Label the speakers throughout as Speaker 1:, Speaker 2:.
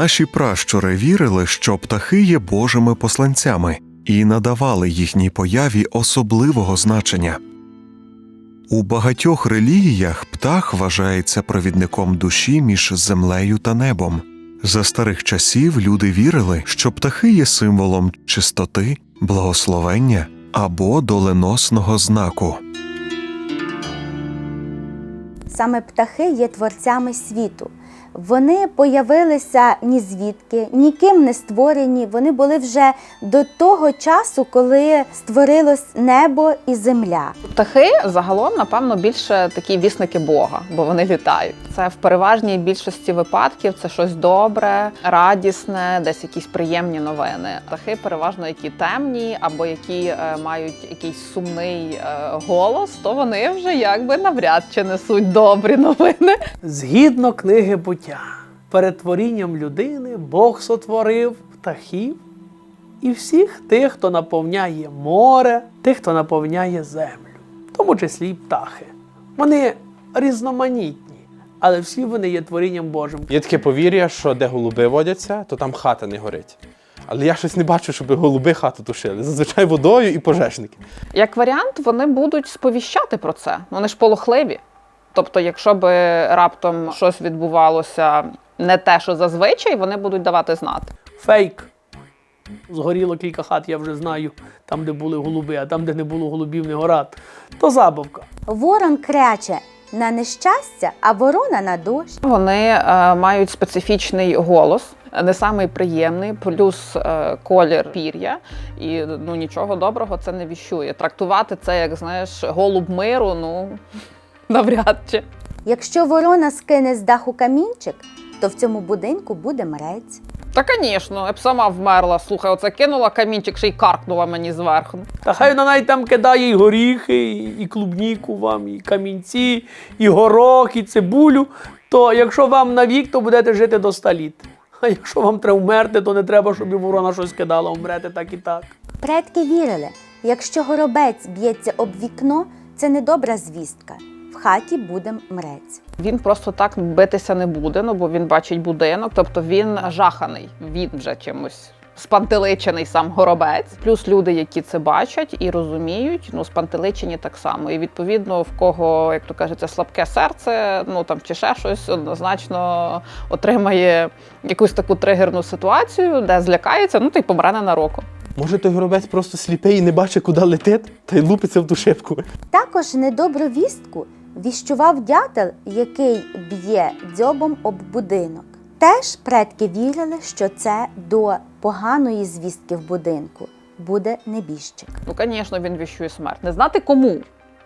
Speaker 1: Наші пращури вірили, що птахи є божими посланцями і надавали їхній появі особливого значення. У багатьох релігіях птах вважається провідником душі між землею та небом. За старих часів люди вірили, що птахи є символом чистоти, благословення або доленосного знаку.
Speaker 2: Саме птахи є творцями світу. Вони появилися ні звідки, ніким не створені. Вони були вже до того часу, коли створилось небо і земля.
Speaker 3: Птахи загалом, напевно, більше такі вісники Бога, бо вони літають. Це в переважній більшості випадків це щось добре, радісне, десь якісь приємні новини. Птахи переважно які темні або які е, мають якийсь сумний е, голос, то вони вже якби навряд чи несуть добрі новини.
Speaker 4: Згідно книги буття, перед творінням людини Бог сотворив птахів і всіх тих, хто наповняє море, тих, хто наповняє землю, в тому числі й птахи. Вони різноманітні, але всі вони є творінням Божим.
Speaker 5: Є таке повір'я, що де голуби водяться, то там хата не горить. Але я щось не бачу, щоб голуби хату тушили. Зазвичай водою і пожежники.
Speaker 3: Як варіант, вони будуть сповіщати про це. Вони ж полохливі. Тобто, якщо би раптом щось відбувалося не те, що зазвичай, вони будуть давати знати.
Speaker 4: Фейк. Згоріло кілька хат, я вже знаю, там, де були голуби, а там, де не було голубів, не горат. То забавка.
Speaker 2: Ворон кряче на нещастя, а ворона на дощ.
Speaker 3: Вони е, мають специфічний голос, не самий приємний, плюс е, колір пір'я, і ну нічого доброго це не віщує. Трактувати це як знаєш голуб миру, ну навряд чи.
Speaker 2: Якщо ворона скине з даху камінчик, то в цьому будинку буде мрець.
Speaker 3: Та, звісно, я б сама вмерла. Слухай, оце кинула камінчик, ще й каркнула мені зверху.
Speaker 4: Та хай вона навіть там кидає і горіхи, і, і клубніку вам, і камінці, і горох, і цибулю. То якщо вам на вік, то будете жити до 100 літ. А якщо вам треба вмерти, то не треба, щоб і ворона щось кидала, умрете так і так.
Speaker 2: Предки вірили, якщо горобець б'ється об вікно, це недобра звістка. В хаті буде мрець.
Speaker 3: Він просто так битися не буде, ну бо він бачить будинок, тобто він жаханий, він вже чимось. Спантеличений сам горобець, плюс люди, які це бачать і розуміють, ну спантеличені так само. І відповідно, в кого, як то кажеться, слабке серце, ну там чи ще щось, однозначно отримає якусь таку тригерну ситуацію, де злякається, ну та й помре ненароком.
Speaker 5: Може, той горобець просто сліпий і не бачить, куди летить, та й лупиться в ту шибку.
Speaker 2: Також недобру вістку віщував дятел, який б'є дзьобом об будинок. Теж предки вірили, що це до поганої звістки в будинку буде небіжчик.
Speaker 3: Ну, звісно, він віщує смерть. Не знати кому,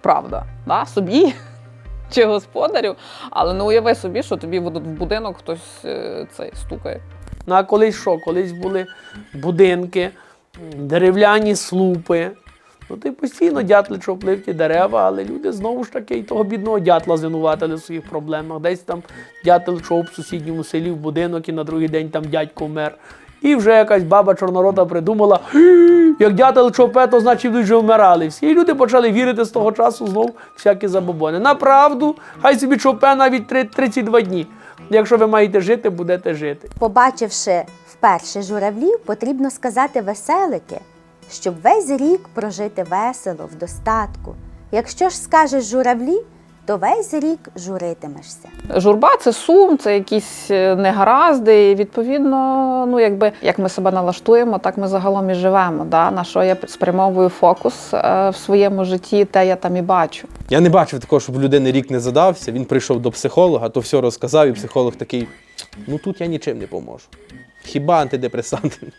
Speaker 3: правда, да? собі чи господарю. Але не уяви собі, що тобі в в будинок хтось е, цей стукає.
Speaker 4: Ну а колись що? Колись були будинки, дерев'яні слупи. Ну, ти постійно дятли чоплив ті дерева, але люди знову ж таки і того бідного дятла звинуватили в своїх проблемах. Десь там дятел чоп в сусідньому селі в будинок, і на другий день там дядько вмер. І вже якась баба чорнорода придумала, як дятел чопе, то значить вже вмирали. Всі люди почали вірити з того часу знов всякі забобони. Направду, хай собі чопе навіть три- 32 дні. Якщо ви маєте жити, будете жити.
Speaker 2: Побачивши вперше журавлів, потрібно сказати веселики, щоб весь рік прожити весело, в достатку. Якщо ж скажеш журавлі, то весь рік журитимешся.
Speaker 3: Журба це сум, це якісь е, негаразди. І відповідно, ну якби як ми себе налаштуємо, так ми загалом і живемо. Да? На що я спрямовую фокус е, в своєму житті, те я там і бачу.
Speaker 5: Я не бачив такого, щоб в людини рік не задався. Він прийшов до психолога, то все розказав, і психолог такий: ну тут я нічим не поможу. Хіба антидепресанти?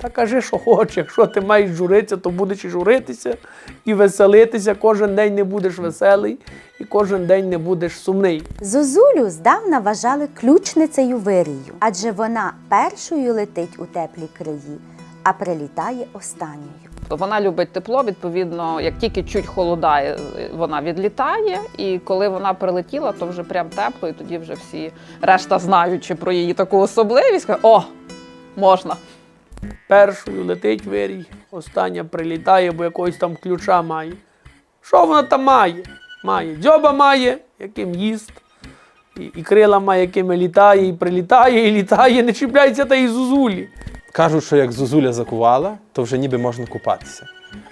Speaker 4: Та кажи, що хочеш. Якщо ти маєш журитися, то будеш і журитися, і веселитися. Кожен день не будеш веселий, і кожен день не будеш сумний.
Speaker 2: Зозулю здавна вважали ключницею вирію, адже вона першою летить у теплі краї, а прилітає останньою.
Speaker 3: Вона любить тепло, відповідно, як тільки чуть холодає, вона відлітає. І коли вона прилетіла, то вже прям тепло, і тоді вже всі решта, знаючи про її таку особливість, кажуть, о, можна.
Speaker 4: Першою летить вирій, остання прилітає, бо якогось там ключа має. Що вона там має? Має. Дзьоба має, яким їсть. і, і має, якими літає, і прилітає, і літає, не чіпляється та й зузулі.
Speaker 5: Кажуть, що як зозуля закувала, то вже ніби можна купатися.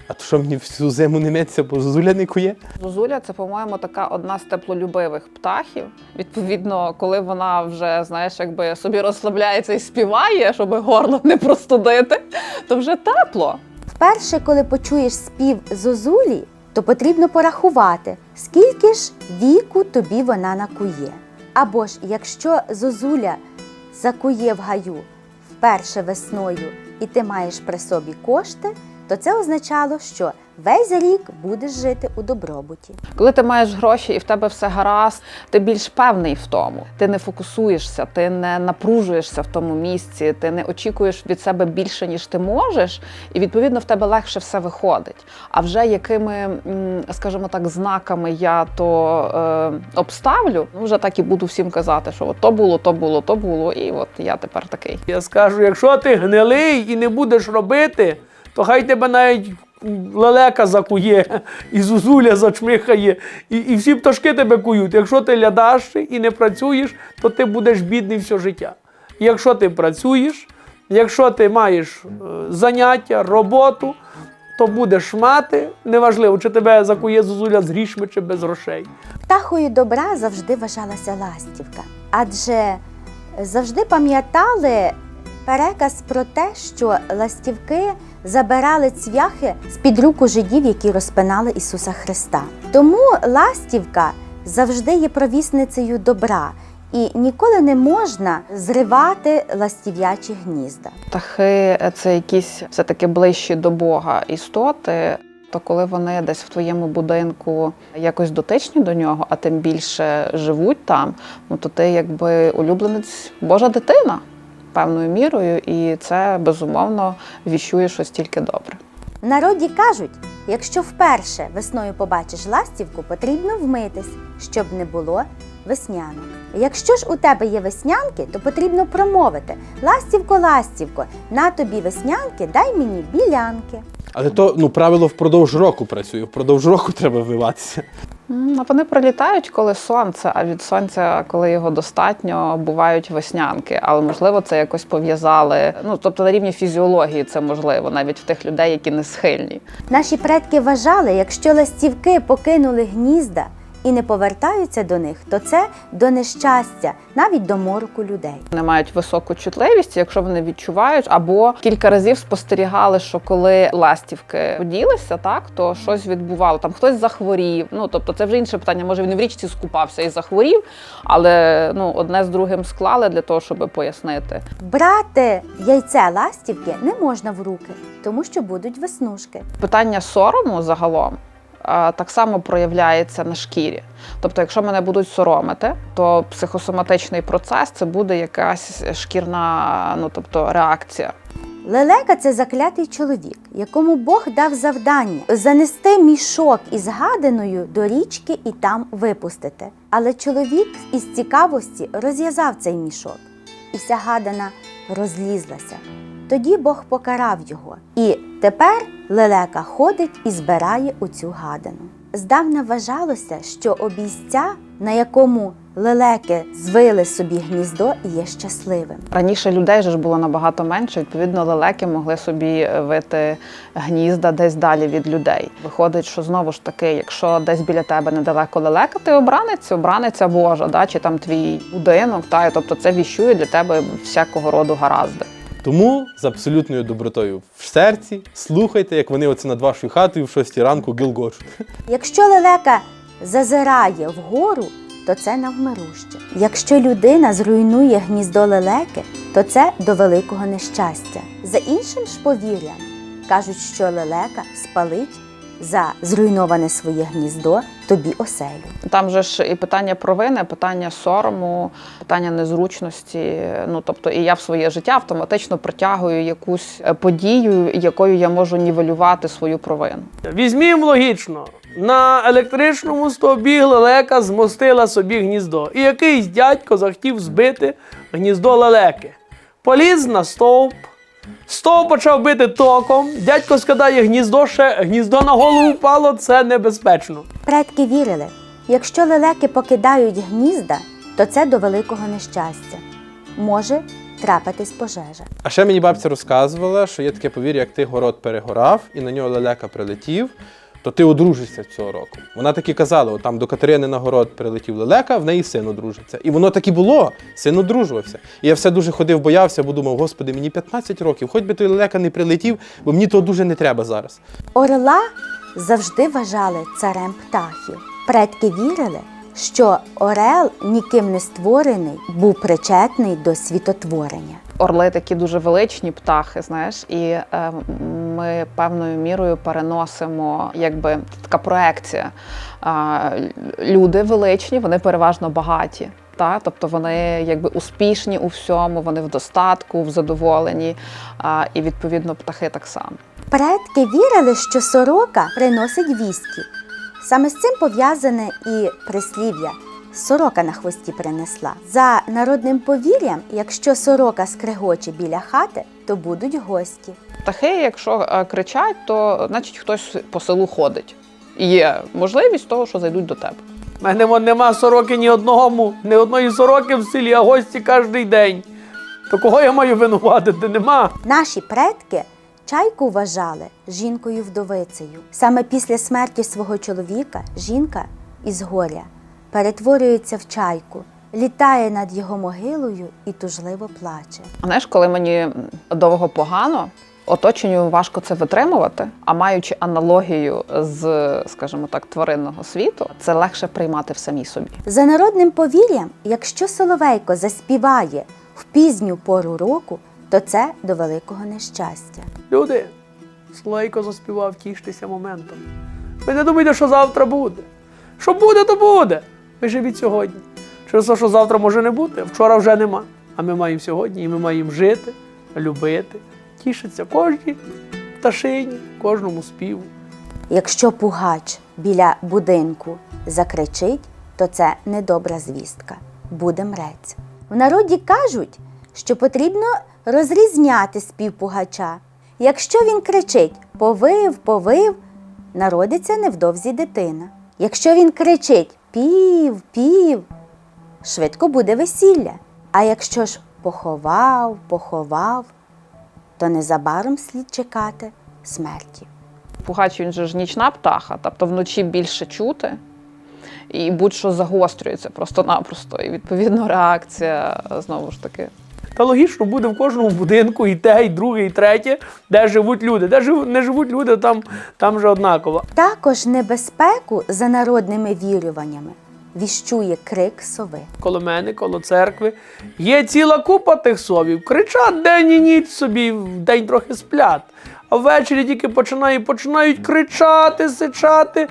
Speaker 5: А то що мені всю зиму не митися, бо зозуля не кує?
Speaker 3: Зозуля це, по-моєму, така одна з теплолюбивих птахів. Відповідно, коли вона вже знаєш, якби собі розслабляється і співає, щоб горло не простудити, то вже тепло.
Speaker 2: Вперше, коли почуєш спів зозулі, то потрібно порахувати, скільки ж віку тобі вона накує. Або ж якщо зозуля закує в гаю вперше весною, і ти маєш при собі кошти, то це означало, що весь рік будеш жити у добробуті.
Speaker 3: Коли ти маєш гроші і в тебе все гаразд, ти більш певний в тому. Ти не фокусуєшся, ти не напружуєшся в тому місці, ти не очікуєш від себе більше, ніж ти можеш, і відповідно в тебе легше все виходить. А вже якими, скажімо так, знаками я то е, обставлю, ну вже так і буду всім казати, що от то було, то було, то було, і от я тепер такий.
Speaker 4: Я скажу, якщо ти гнилий і не будеш робити, то хай тебе навіть лелека закує, і зузуля зачмихає, і, і всі пташки тебе кують. Якщо ти лядаш і не працюєш, то ти будеш бідний все життя. Якщо ти працюєш, якщо ти маєш е, заняття, роботу, то будеш мати, неважливо, чи тебе закує зозуля з грішми чи без грошей.
Speaker 2: Птахою добра завжди вважалася ластівка, адже завжди пам'ятали переказ про те, що ластівки забирали цвяхи з-під рук у жидів, які розпинали Ісуса Христа. Тому ластівка завжди є провісницею добра, і ніколи не можна зривати ластів'ячі гнізда.
Speaker 3: Птахи це якісь все-таки ближчі до Бога істоти. То коли вони десь в твоєму будинку якось дотичні до нього, а тим більше живуть там, ну то ти якби улюбленець Божа дитина певною мірою, і це безумовно віщує щось тільки добре.
Speaker 2: Народі кажуть, якщо вперше весною побачиш ластівку, потрібно вмитись, щоб не було веснянок. Якщо ж у тебе є веснянки, то потрібно промовити Ластівко, ластівко, на тобі веснянки, дай мені білянки.
Speaker 5: Але то ну, правило впродовж року працює, впродовж року треба виватися.
Speaker 3: А вони пролітають, коли сонце, а від сонця, коли його достатньо, бувають веснянки. Але можливо, це якось пов'язали. Ну тобто на рівні фізіології це можливо, навіть в тих людей, які не схильні.
Speaker 2: Наші предки вважали, якщо ластівки покинули гнізда і не повертаються до них, то це до нещастя, навіть до мороку людей.
Speaker 3: Вони мають високу чутливість, якщо вони відчувають, або кілька разів спостерігали, що коли ластівки поділися, так то щось відбувало. Там хтось захворів. Ну тобто, це вже інше питання. Може він в річці скупався і захворів, але ну одне з другим склали для того, щоб пояснити.
Speaker 2: Брати яйце ластівки не можна в руки, тому що будуть веснушки.
Speaker 3: Питання сорому загалом. Так само проявляється на шкірі. Тобто, якщо мене будуть соромити, то психосоматичний процес це буде якась шкірна, ну тобто реакція.
Speaker 2: Лелека це заклятий чоловік, якому Бог дав завдання занести мішок із гаданою до річки і там випустити. Але чоловік із цікавості розв'язав цей мішок, і вся гадана розлізлася. Тоді Бог покарав його. І тепер лелека ходить і збирає оцю гадану. Здавна вважалося, що обійстя, на якому лелеки звили собі гніздо, є щасливим.
Speaker 3: Раніше людей ж було набагато менше. Відповідно, лелеки могли собі вити гнізда десь далі від людей. Виходить, що знову ж таки, якщо десь біля тебе недалеко лелека, ти обранець, обраниця Божа, да, чи там твій будинок, та тобто це віщує для тебе всякого роду гаразди.
Speaker 5: Тому з абсолютною добротою в серці слухайте, як вони оце над вашою хатою в 6 ранку гілгочуть.
Speaker 2: Якщо лелека зазирає вгору, то це навмируще. Якщо людина зруйнує гніздо лелеки, то це до великого нещастя. За іншим ж повір'ям кажуть, що лелека спалить за зруйноване своє гніздо тобі оселю.
Speaker 3: Там же ж і питання провини, питання сорому, питання незручності. Ну тобто, і я в своє життя автоматично притягую якусь е, подію, якою я можу нівелювати свою провину.
Speaker 4: Візьмімо логічно. На електричному стовбі лелека змостила собі гніздо. І якийсь дядько захотів збити гніздо лелеки. Поліз на стовп. Стовп почав бити током. Дядько скидає гніздо, ще гніздо на голову впало, це небезпечно.
Speaker 2: Предки вірили, якщо лелеки покидають гнізда, то це до великого нещастя. Може трапитись пожежа.
Speaker 5: А ще мені бабця розказувала, що є таке повір'я, як ти город перегорав, і на нього лелека прилетів, то ти одружишся цього року. Вона так і казала: там до Катерини на город прилетів лелека, в неї син одружиться. І воно так і було. Син одружувався. І я все дуже ходив, боявся, бо думав, господи, мені 15 років, хоч би той лелека не прилетів, бо мені того дуже не треба зараз.
Speaker 2: Орла завжди вважали царем птахів. Предки вірили, що орел, ніким не створений, був причетний до світотворення.
Speaker 3: Орли такі дуже величні птахи, знаєш, і е, ми певною мірою переносимо, якби така проекція. А, люди величні, вони переважно багаті. Та? Тобто вони якби успішні у всьому, вони в достатку, в задоволенні, а, і відповідно птахи так само.
Speaker 2: Предки вірили, що сорока приносить вістки. Саме з цим пов'язане і прислів'я сорока на хвості принесла. За народним повір'ям, якщо сорока скрегоче біля хати, то будуть гості.
Speaker 3: Птахи, якщо е, кричать, то значить хтось по селу ходить. І є можливість того, що зайдуть до тебе.
Speaker 4: У мене вон нема сороки ні одного, ні одної сороки в селі, а гості кожен день. То кого я маю винуватити? Нема.
Speaker 2: Наші предки чайку вважали жінкою-вдовицею. Саме після смерті свого чоловіка жінка із горя перетворюється в чайку, літає над його могилою і тужливо плаче.
Speaker 3: А Знаєш, коли мені довго погано, оточенню важко це витримувати, а маючи аналогію з, скажімо так, тваринного світу, це легше приймати в самій собі.
Speaker 2: За народним повір'ям, якщо соловейко заспіває в пізню пору року, то це до великого нещастя.
Speaker 4: Люди, Слайко заспівав тіштеся моментом. Ви не думайте, що завтра буде. Що буде, то буде. Ви живіть сьогодні. Через те, що завтра може не бути, вчора вже нема. А ми маємо сьогодні, і ми маємо жити, любити, тішитися кожній пташині, кожному співу.
Speaker 2: Якщо пугач біля будинку закричить, то це недобра звістка, буде мрець. В народі кажуть, що потрібно розрізняти спів пугача. Якщо він кричить повив, повив, народиться невдовзі дитина. Якщо він кричить пів, пів, швидко буде весілля. А якщо ж поховав, поховав, то незабаром слід чекати смерті.
Speaker 3: Пугач він же ж нічна птаха, тобто вночі більше чути. І будь-що загострюється просто-напросто. І відповідно реакція знову ж таки.
Speaker 4: Та логічно буде в кожному будинку і те, і друге, і третє, де живуть люди. Де жив- не живуть люди, там, там же однаково.
Speaker 2: Також небезпеку за народними віруваннями віщує крик сови.
Speaker 4: Коло мене, коло церкви. Є ціла купа тих совів. Кричать день і ніч собі, вдень трохи сплять. А ввечері тільки починають, починають кричати, сичати.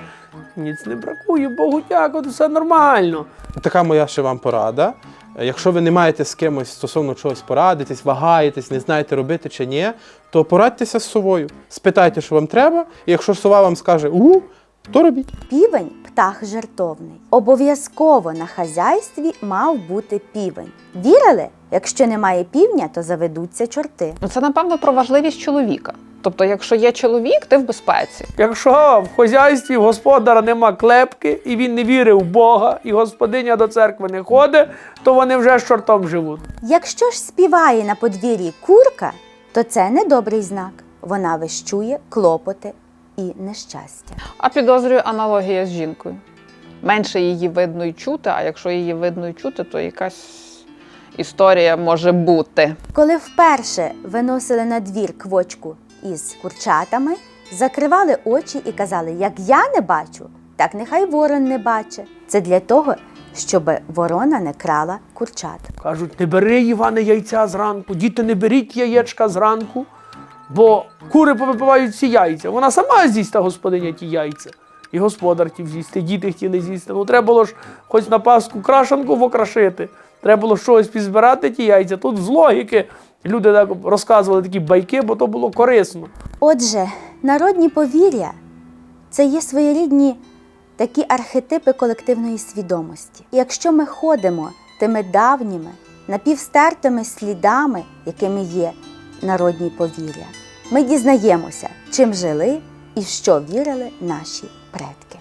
Speaker 4: Ніц не бракує, Богу дякувати, все нормально.
Speaker 5: Така моя ще вам порада. Е, Якщо ви не маєте з кимось стосовно чогось порадитись, вагаєтесь, не знаєте робити чи ні, то порадьтеся з совою. Спитайте, що вам треба, і якщо сова вам скаже угу, то робіть.
Speaker 2: Півень птах жертовний. Обов'язково на хазяйстві мав бути півень. Вірили, якщо немає півня, то заведуться чорти.
Speaker 3: Ну це напевно про важливість чоловіка. Тобто, якщо є чоловік, ти в безпеці.
Speaker 4: Якщо в хозяйстві в господара нема клепки, і він не вірить в Бога, і господиня до церкви не ходить, то вони вже з чортом живуть.
Speaker 2: Якщо ж співає на подвір'ї курка, то це недобрий знак. Вона вищує клопоти і нещастя.
Speaker 3: А підозрюю аналогія з жінкою. Менше її видно й чути, а якщо її видно й чути, то якась історія може бути.
Speaker 2: Коли вперше виносили на двір квочку із курчатами, закривали очі і казали: як я не бачу, так нехай ворон не бачить. Це для того, щоб ворона не крала курчат.
Speaker 4: Кажуть, не бери, Іване, яйця зранку, діти, не беріть яєчка зранку, бо кури повипивають всі яйця. Вона сама з'їсть господиня ті яйця. І господар хотів з'їсти, діти хотіли з'їсти. Ну треба було ж хоч на паску крашанку вокрашити. Треба було щось підзбирати ті яйця. Тут з логіки люди так розказували такі байки, бо то було корисно.
Speaker 2: Отже, народні повір'я це є своєрідні такі архетипи колективної свідомості. І якщо ми ходимо тими давніми, напівстертими слідами, якими є народні повір'я, ми дізнаємося, чим жили і в що вірили наші предки.